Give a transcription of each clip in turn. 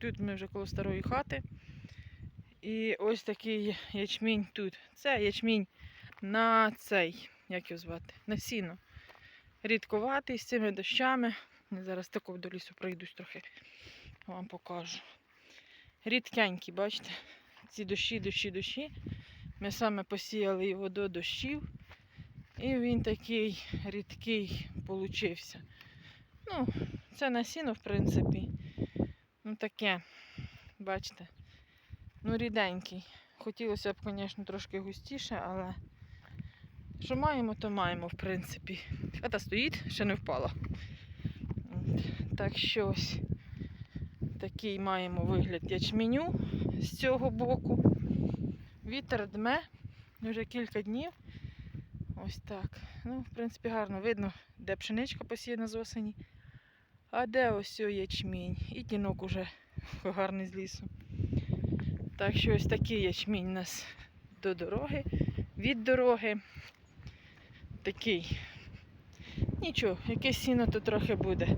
Тут ми вже коло старої хати. І ось такий ячмінь тут. Це ячмінь на цей, як його звати, на сіно. Рідковатий з цими дощами. Зараз тако до лісу пройдусь трохи. Вам покажу. Рідкенький, бачите? Ці дощі, дощі, дощі. Ми саме посіяли його до дощів. І він такий рідкий получився. Ну, це насіно, в принципі. Таке, бачите. Ну, ріденький. Хотілося б, звісно, трошки густіше, але що маємо, то маємо, в принципі. Хата стоїть, ще не впала. Так що ось такий маємо вигляд ячменю з цього боку. Вітер дме вже кілька днів. Ось так. Ну, в принципі, гарно видно, де пшеничка посіяна з осені, а де ось ячмінь. І тінок уже гарний з лісу. Так що ось такий ячмінь у нас до дороги, від дороги. Такий. Нічого, якесь сіно то трохи буде.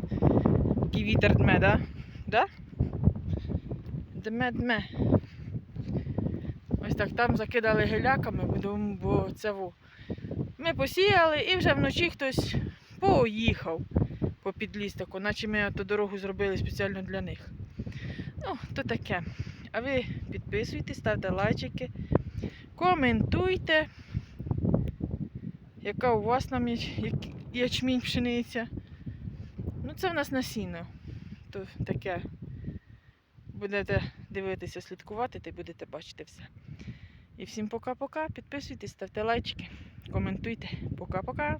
Такий вітер дме, да? Да? Дме, дме. Ось так там закидали геляками, бо це во. Ми посіяли і вже вночі хтось поїхав по підліз наче ми ту дорогу зробили спеціально для них. Ну, то таке. А ви підписуйтесь, ставте лайчики, коментуйте, яка у вас яч- ячмінь пшениця. Ну, це в нас насіння. То таке. Будете дивитися, слідкувати, й будете бачити все. І всім пока-пока. Підписуйтесь, ставте лайчики, коментуйте. Пока-пока.